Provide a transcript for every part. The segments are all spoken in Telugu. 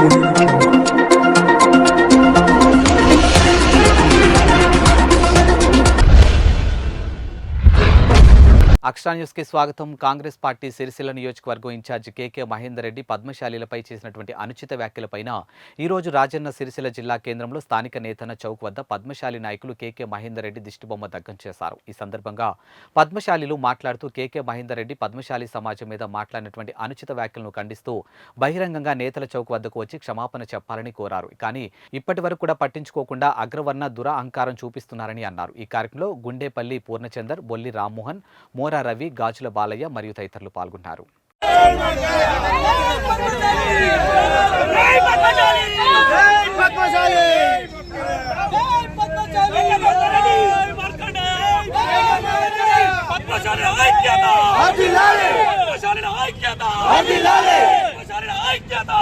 Thank you. అక్షరా న్యూస్కి స్వాగతం. కాంగ్రెస్ పార్టీ సిరిసిల్ల నియోజకవర్గం in charge K K Mahender Reddy పద్మశాలీలపై చేసినటువంటి అనుచిత వ్యాఖ్యలపైన ఈ రోజు రాజన్న సిరిసిల్ల జిల్లా కేంద్రంలో స్థానిక నేతన చౌక్ వద్ద పద్మశాలి నాయకులు కేకే మహేందర్ రెడ్డి దిష్టిబొమ్మ దగ్గం చేశారు. ఈ సందర్భంగా పద్మశాలిలు మాట్లాడుతూ కేకే మహేందర్ రెడ్డి పద్మశాలి సమాజం మీద మాట్లాడినటువంటి అనుచిత వ్యాఖ్యలను ఖండిస్తూ బహిరంగంగా నేతల చౌక్ వద్దకు వచ్చి క్షమాపణ చెప్పాలని కోరారు. కానీ ఇప్పటి వరకు కూడా పట్టించుకోకుండా అగ్రవర్ణ దురహంకారం చూపిస్తున్నారని అన్నారు. ఈ కార్యక్రమంలో గుండేపల్లి పూర్ణచందర్ బొల్లి రామ్మోహన్ మో మోరా రవి గాజుల బాలయ్య మరియు తదితరులు పాల్గొన్నారు. పద్మశాలి ఐక్యత పద్మశాలి. ఐక్యత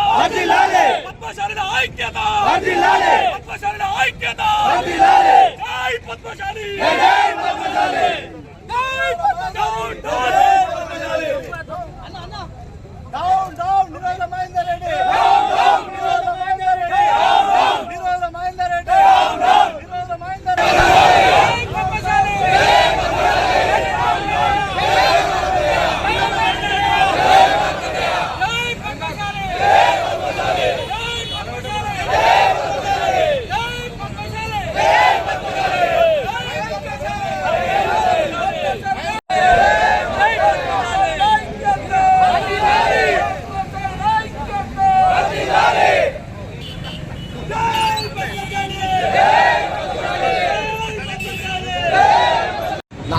పద్మశాలి ఐక్యత పద్మశాలి ఐక్యత పద్మశాలి ఐక్యత జై Padmashali down down down down నిరోధ Mahender Reddy down down నిరోధ మహేందర్ రెడ్డి డౌన్ డౌన్ నిరోధ మహేందర్ రెడ్డి డౌన్ డౌన్ నిరోధ మహేందర్ రెడ్డి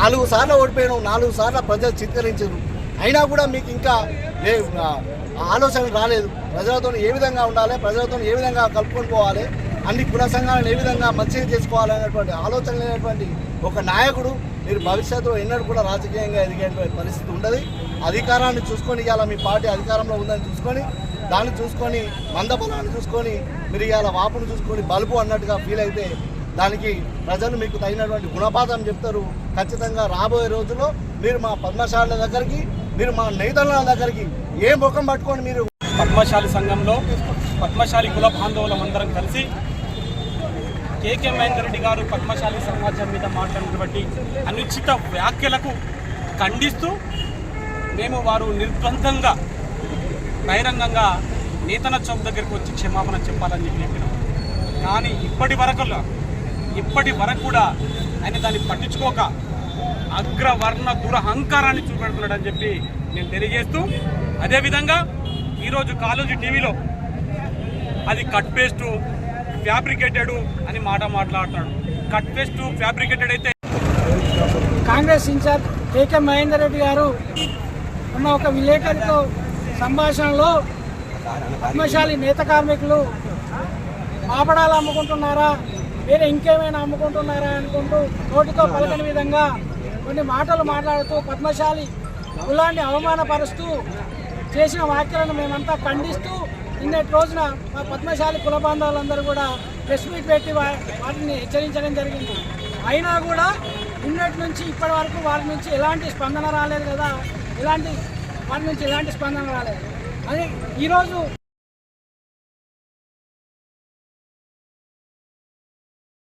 నాలుగు సార్లు ఓడిపోయినావు నాలుగు సార్లు ప్రజలు చిత్కరించారు. అయినా కూడా మీకు ఇంకా ఆలోచన రాలేదు. ప్రజలతో ఏ విధంగా ఉండాలి ప్రజలతో ఏ విధంగా కలుపుకొని పోవాలి అన్ని కుల సంఘాలను ఏ విధంగా మంచిగా చేసుకోవాలి అనేటువంటి ఆలోచన లేనటువంటి ఒక నాయకుడు మీరు భవిష్యత్తులో ఎన్నడూ కూడా రాజకీయంగా ఎదిగేటువంటి పరిస్థితి ఉండదు. అధికారాన్ని చూసుకొని ఇవాళ మీ పార్టీ అధికారంలో ఉందని చూసుకొని దాన్ని చూసుకొని మందబలాన్ని చూసుకొని మీరు ఇవాళ వాపును చూసుకొని బలుపు అన్నట్టుగా ఫీల్ అయితే దానికి ప్రజలు మీకు తగినటువంటి గుణపాఠం చెప్తారు. ఖచ్చితంగా రాబోయే రోజుల్లో మీరు మా పద్మశాల దగ్గరికి మీరు మా నేతల దగ్గరికి ఏ ముఖం పట్టుకొని మీరు పద్మశాలి సంఘంలో పద్మశాలి కుల బాంధవులం అందరం కలిసి కేకే మహేందర్ రెడ్డి గారు పద్మశాలి సమాజం మీద మాట్లాడినటువంటి అనుచిత వ్యాఖ్యలకు ఖండిస్తూ మేము వారు నిర్బంధంగా బహిరంగంగా నేతన చౌక్ దగ్గరికి వచ్చి క్షమాపణ చెప్పాలని చెప్పి చెప్పినాం. కానీ ఇప్పటి వరకులో ఇప్పటి వరకు కూడా ఆయన దాన్ని పట్టించుకోక అగ్రవర్ణ దురహంకారాన్ని చూపెడుతున్నాడని చెప్పి నేను తెలియజేస్తూ అదేవిధంగా ఈరోజు కాలేజీ టీవీలో అది కట్ పేస్ట్ ఫ్యాబ్రికేటెడ్ అని మాట మాట్లాడుతున్నాడు. కట్ పేస్ట్ ఫ్యాబ్రికేటెడ్ అయితే Congress in charge K K Mahender Reddy garu ఉన్న ఒక విలేకరితో సంభాషణలో పద్మశాలి నేత కార్మికులు ఆపడాలు అమ్ముకుంటున్నారా? వేరే ఇంకేమైనా అమ్ముకుంటున్నారా అనుకుంటూ నోటితో పలకని విధంగా కొన్ని మాటలు మాట్లాడుతూ పద్మశాలి కులాన్ని అవమానపరుస్తూ చేసిన వ్యాఖ్యలను మేమంతా ఖండిస్తూ నిన్నటి రోజున మా పద్మశాలి కుల బాంధవులందరూ కూడా ప్రెస్ మీట్ పెట్టి వా- వాటిని హెచ్చరించడం జరిగింది. అయినా కూడా నిన్నటి నుంచి ఇప్పటి వరకు వారి నుంచి ఎలాంటి స్పందన రాలేదు కదా. ఎలాంటి వారి నుంచి ఎలాంటి స్పందన రాలేదు. అని ఈరోజు